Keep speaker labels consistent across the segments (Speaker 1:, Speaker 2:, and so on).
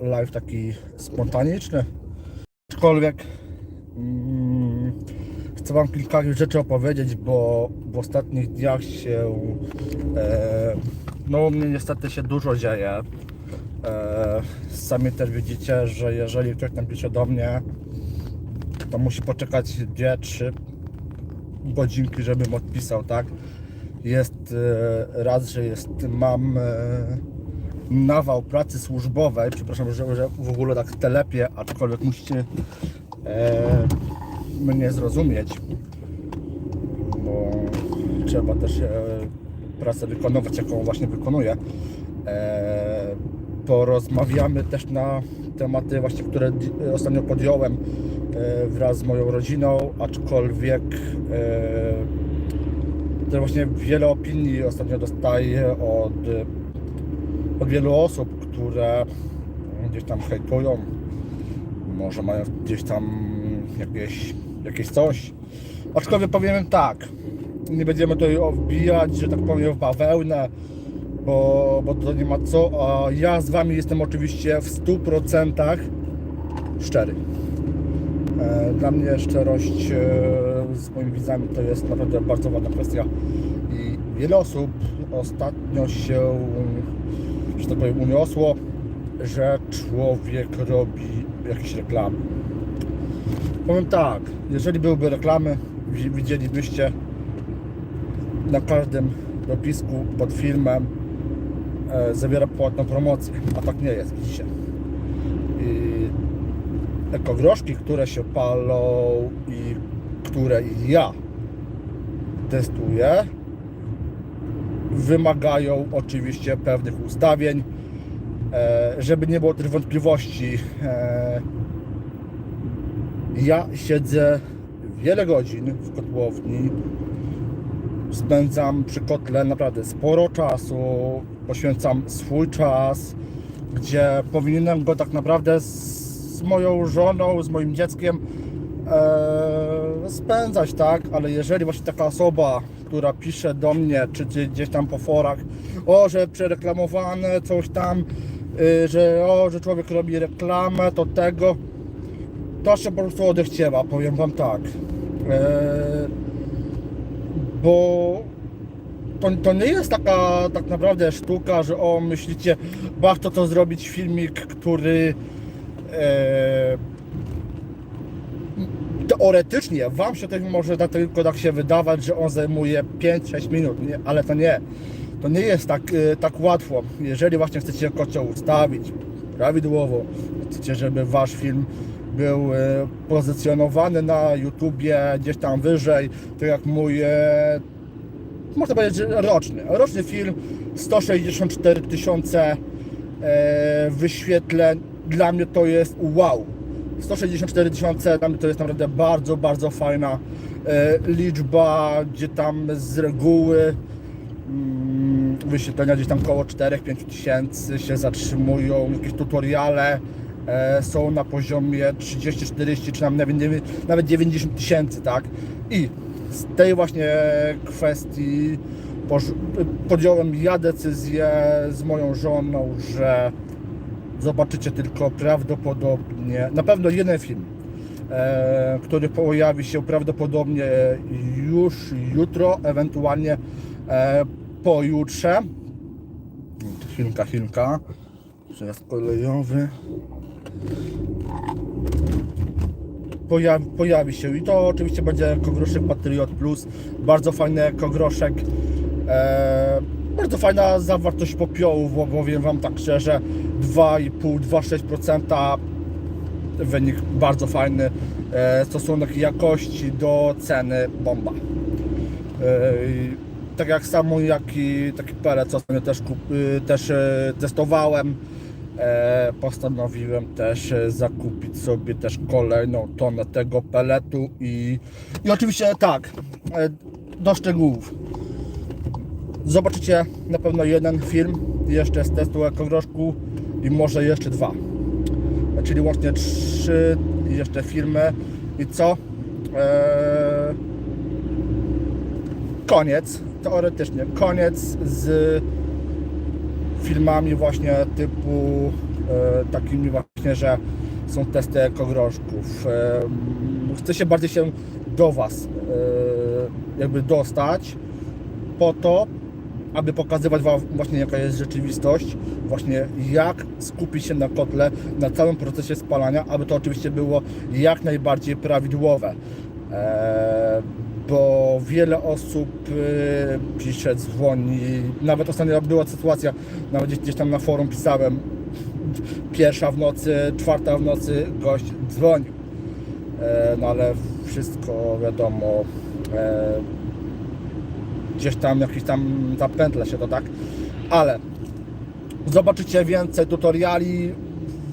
Speaker 1: live taki spontaniczny. Aczkolwiek mm, chcę Wam kilka rzeczy opowiedzieć, bo w ostatnich dniach się e, no u mnie niestety się dużo dzieje. E, sami też widzicie, że jeżeli ktoś napisze do mnie, to musi poczekać 2-3 godzinki, żebym odpisał, tak? Jest e, raz, że jest, mam e, nawał pracy służbowej, przepraszam, że, że w ogóle tak telepię, aczkolwiek musicie e, mnie zrozumieć, bo trzeba też e, pracę wykonywać, jaką właśnie wykonuję. E, porozmawiamy też na tematy właśnie, które ostatnio podjąłem e, wraz z moją rodziną, aczkolwiek e, też właśnie wiele opinii ostatnio dostaję od, od wielu osób, które gdzieś tam hejtują, może mają gdzieś tam jakieś, jakieś coś. Aczkolwiek powiem tak, nie będziemy tutaj wbijać, że tak powiem, w bawełnę, bo, bo to nie ma co, a ja z Wami jestem oczywiście w 100% szczery. E, Dla mnie szczerość e, z moimi widzami to jest naprawdę bardzo ważna kwestia i wiele osób ostatnio się, tak powiem, uniosło, że człowiek robi jakieś reklamy. Powiem tak, jeżeli byłyby reklamy, wi- widzielibyście na każdym dopisku pod filmem e, zawiera płatną promocję, a tak nie jest, widzicie. I ekogroszki, które się palą i które ja testuję, wymagają oczywiście pewnych ustawień, e, żeby nie było tych wątpliwości. E, ja siedzę wiele godzin w kotłowni, spędzam przy kotle naprawdę sporo czasu, poświęcam swój czas, gdzie powinienem go tak naprawdę z, z moją żoną, z moim dzieckiem e, spędzać, tak? Ale jeżeli właśnie taka osoba, która pisze do mnie, czy, gdzieś tam po forach, o, że przereklamowane, coś tam, y, że o, że człowiek robi reklamę, to tego, to się po prostu odechciewa, powiem wam tak. E, bo to, to nie jest taka tak naprawdę sztuka, że o myślicie, warto to zrobić filmik, który e, teoretycznie wam się to może tak, tylko tak się wydawać, że on zajmuje 5-6 minut, nie? ale to nie. To nie jest tak, e, tak łatwo. Jeżeli właśnie chcecie kocioł ustawić prawidłowo, chcecie, żeby wasz film był e, pozycjonowany na YouTubie gdzieś tam wyżej, tak jak mój e, można powiedzieć, roczny. Roczny film, 164 tysiące e, wyświetleń. Dla mnie to jest wow. 164 tysiące, mnie to jest naprawdę bardzo, bardzo fajna e, liczba, gdzie tam z reguły mm, wyświetlenia gdzieś tam około 4-5 tysięcy się zatrzymują, jakieś tutoriale e, są na poziomie 30-40 czy nawet, nawet 90 tysięcy, tak? I z tej właśnie kwestii podjąłem ja decyzję z moją żoną, że zobaczycie tylko prawdopodobnie, na pewno jeden film, e, który pojawi się prawdopodobnie już jutro, ewentualnie e, pojutrze. Chwilka, chwilka. Przejazd kolejowy. Pojawi, pojawi się i to oczywiście będzie kogroszek Patriot Plus. Bardzo fajny kogroszek. E, bardzo fajna zawartość popiołów, bo powiem Wam tak szczerze, 2,5-2,6% wynik bardzo fajny. E, stosunek jakości do ceny bomba. E, tak jak samo jak i taki pelet, co też, y, też e, testowałem, e, postanowiłem też e, zakupić sobie też kolejną tonę tego peletu i, i oczywiście tak, e, do szczegółów. Zobaczycie na pewno jeden film jeszcze z testu ekogroszku i może jeszcze dwa. Czyli łącznie trzy jeszcze filmy i co? Eee, koniec, teoretycznie, koniec z filmami właśnie typu takimi właśnie, że są testy ekogroszków. E, chcę się bardziej się do Was e, jakby dostać po to, aby pokazywać Wam właśnie jaka jest rzeczywistość, właśnie jak skupić się na kotle, na całym procesie spalania, aby to oczywiście było jak najbardziej prawidłowe. Eee, bo wiele osób e, pisze, dzwoni, nawet ostatnio była sytuacja, nawet gdzieś, gdzieś tam na forum pisałem, pierwsza w nocy, czwarta w nocy gość dzwonił. E, no ale wszystko wiadomo, e, gdzieś tam jakieś tam zapętle się to tak, ale zobaczycie więcej tutoriali,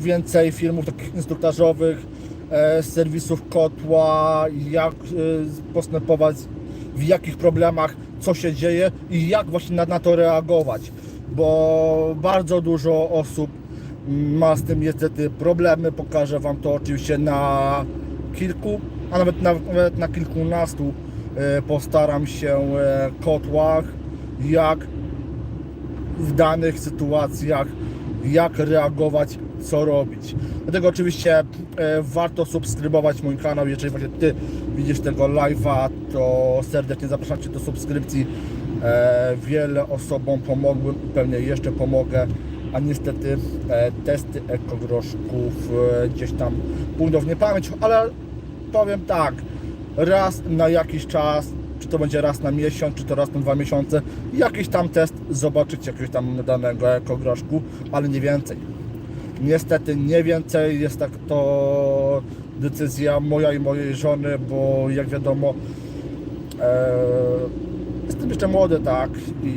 Speaker 1: więcej filmów takich instruktażowych, e, serwisów kotła, jak e, postępować, w jakich problemach, co się dzieje i jak właśnie na, na to reagować, bo bardzo dużo osób ma z tym niestety problemy, pokażę Wam to oczywiście na kilku, a nawet na, nawet na kilkunastu postaram się e, kotłach, jak w danych sytuacjach, jak reagować, co robić. Dlatego oczywiście e, warto subskrybować mój kanał. Jeżeli właśnie Ty widzisz tego live'a, to serdecznie zapraszam Cię do subskrypcji. E, wiele osobom pomogłem i pewnie jeszcze pomogę, a niestety e, testy ekogroszków e, gdzieś tam pójdą w niepamięć, ale powiem tak, raz na jakiś czas, czy to będzie raz na miesiąc, czy to raz na dwa miesiące, jakiś tam test zobaczyć jakiegoś tam danego ekogroszku, ale nie więcej. Niestety nie więcej, jest tak to decyzja moja i mojej żony, bo jak wiadomo e, jestem jeszcze młody, tak, i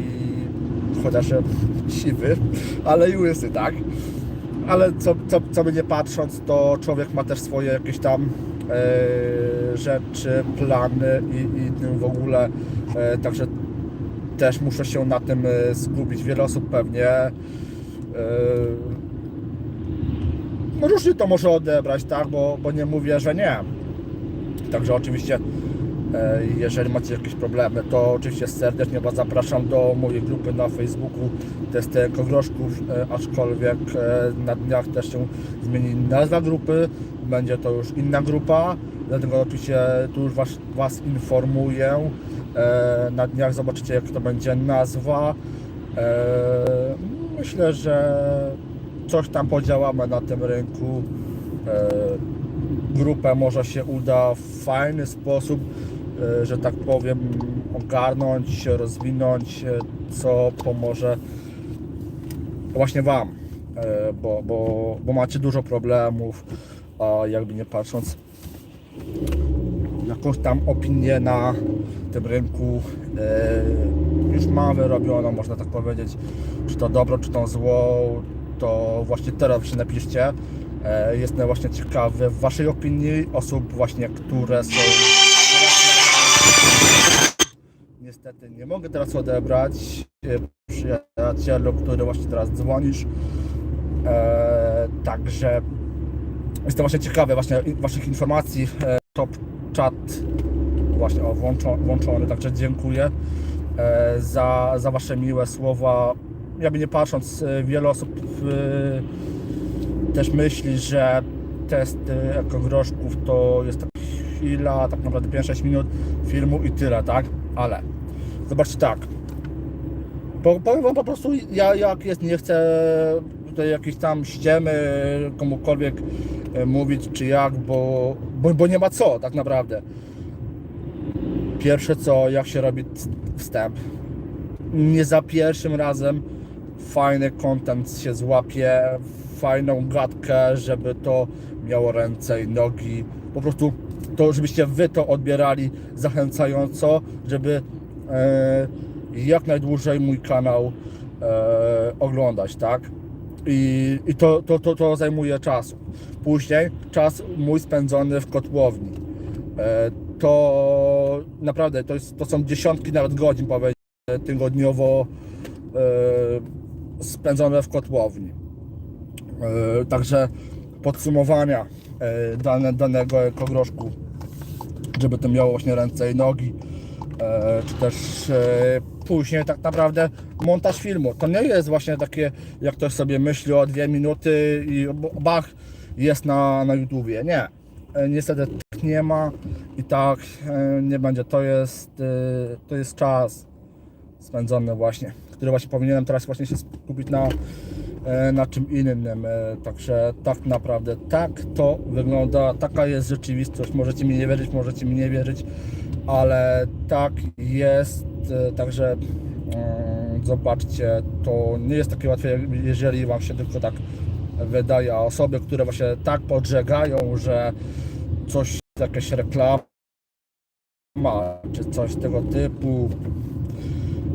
Speaker 1: chociaż siwy, ale i łysy, tak, ale co, co, co by nie patrząc, to człowiek ma też swoje jakieś tam rzeczy, plany i, i w ogóle, e, także też muszę się na tym e, skupić. Wiele osób pewnie e, no różnie to może odebrać, tak, bo, bo nie mówię, że nie. Także oczywiście e, jeżeli macie jakieś problemy, to oczywiście serdecznie Was zapraszam do mojej grupy na Facebooku Testy Ekogroszków, e, aczkolwiek e, na dniach też się zmieni nazwa grupy, będzie to już inna grupa, dlatego oczywiście tu już Was, was informuję. E, Na dniach zobaczycie jak to będzie nazwa. E, Myślę, że coś tam podziałamy na tym rynku. E, Grupę może się uda w fajny sposób, e, że tak powiem, ogarnąć, rozwinąć, e, co pomoże właśnie Wam, e, bo, bo, bo macie dużo problemów, a jakby nie patrząc, jakąś tam opinię na tym rynku e, już mam wyrobioną, można tak powiedzieć, czy to dobro, czy to zło, to właśnie teraz się napiszcie. E, jestem właśnie ciekawy Waszej opinii, osób właśnie, które są niestety nie mogę teraz odebrać przyjacielu, który właśnie teraz dzwonisz. E, także jestem właśnie ciekawy właśnie Waszych informacji. E, top chat właśnie o, włączo, włączony, także dziękuję e, za, za Wasze miłe słowa. Jakby nie patrząc, e, wiele osób e, też myśli, że testy ekogroszków to jest tak chwila, tak naprawdę 5-6 minut filmu i tyle, tak? Ale zobaczcie tak. Po- Powiem wam po prostu ja, jak jest, nie chcę tutaj jakieś tam ściemy komukolwiek e, mówić czy jak, bo, bo, bo nie ma co tak naprawdę. Pierwsze co, jak się robi wstęp. Nie za pierwszym razem fajny content się złapie, fajną gadkę, żeby to miało ręce i nogi. Po prostu to, żebyście wy to odbierali zachęcająco, żeby jak najdłużej mój kanał e, oglądać, tak? I, i to, to, to, to zajmuje czasu. Później czas mój spędzony w kotłowni. E, to naprawdę to, jest, to są dziesiątki nawet godzin powiedzmy tygodniowo e, spędzone w kotłowni. E, także podsumowania e, dane, danego ekogroszku, żeby to miało właśnie ręce i nogi. E, czy też e, później tak naprawdę montaż filmu. To nie jest właśnie takie, jak ktoś sobie myśli o dwie minuty i bach, jest na, na YouTubie. Nie. E, Niestety tak nie ma i tak nie będzie. To jest, to jest czas spędzony właśnie, który właśnie powinienem teraz właśnie się skupić na, na czym innym. Także tak naprawdę tak to wygląda, taka jest rzeczywistość. Możecie mi nie wierzyć, możecie mi nie wierzyć, ale tak jest. E, Także mm, zobaczcie, to nie jest takie łatwe, jeżeli Wam się tylko tak wydaje, a osoby, które właśnie tak podżegają, że coś, jakaś reklama czy coś tego typu,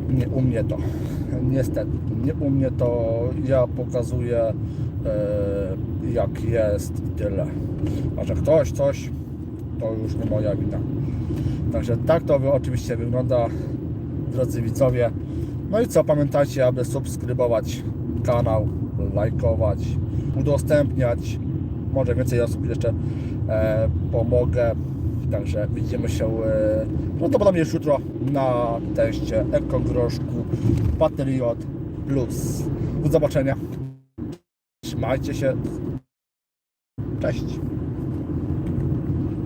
Speaker 1: nie u mnie to. Niestety, nie u mnie to ja pokazuję e, jak jest tyle. A że ktoś coś, to już nie moja wina. Także tak to oczywiście wygląda, drodzy widzowie. No i co, pamiętajcie, aby subskrybować kanał, lajkować, udostępniać. Może więcej osób jeszcze e, pomogę. Także widzimy się e, prawdopodobnie już jutro na teście Ekogroszku Patriot Plus. Do zobaczenia. Trzymajcie się. Cześć.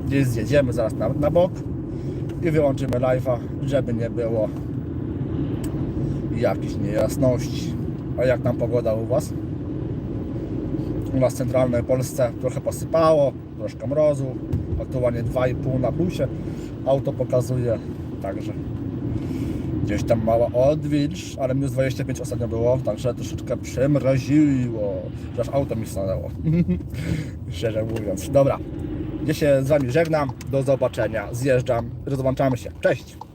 Speaker 1: Gdzieś zjedziemy zaraz na, na bok i wyłączymy live'a, żeby nie było jakichś niejasności. A jak tam pogoda u Was? U nas w centralnej Polsce trochę posypało, troszkę mrozu, aktualnie 2,5 na plusie. Auto pokazuje, także gdzieś tam mała odwilż, ale minus 25 ostatnio było, także troszeczkę przymroziło, że auto mi stanęło. Szczerze mówiąc. Dobra, gdzie się z Wami żegnam, do zobaczenia, zjeżdżam, rozłączamy się, cześć!